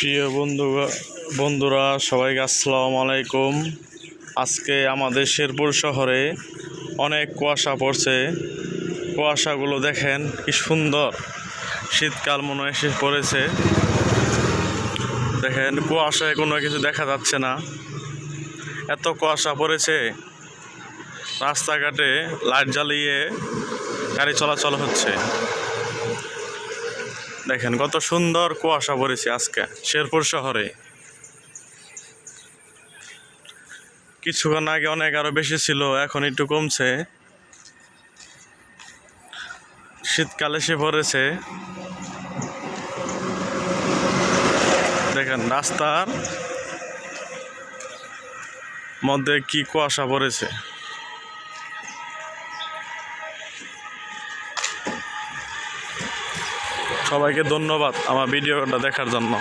প্রিয় বন্ধু, বন্ধুরা, সবাইকে আসসালামু আলাইকুম। আজকে আমাদের শেরপুর শহরে অনেক কুয়াশা পড়ছে। কুয়াশাগুলো দেখেন কি সুন্দর। শীতকাল মনে এসে পড়েছে। দেখেন, কুয়াশায় কোনো কিছু দেখা যাচ্ছে না। এত কুয়াশা পড়েছে। রাস্তাঘাটে লাইট জ্বালিয়ে গাড়ি চলাচল হচ্ছে। দেখেন, কত সুন্দর কুয়াশা পড়েছে আজকে, শেরপুর শহরে। কিছুক্ষণ আগে অনেক আরও বেশি ছিল, এখন একটু কমছে। শীতকালে সে পড়েছে। দেখেন, রাস্তার মধ্যে কি কুয়াশা পড়েছে। সবাইকে ধন্যবাদ আমার ভিডিওটা দেখার জন্য।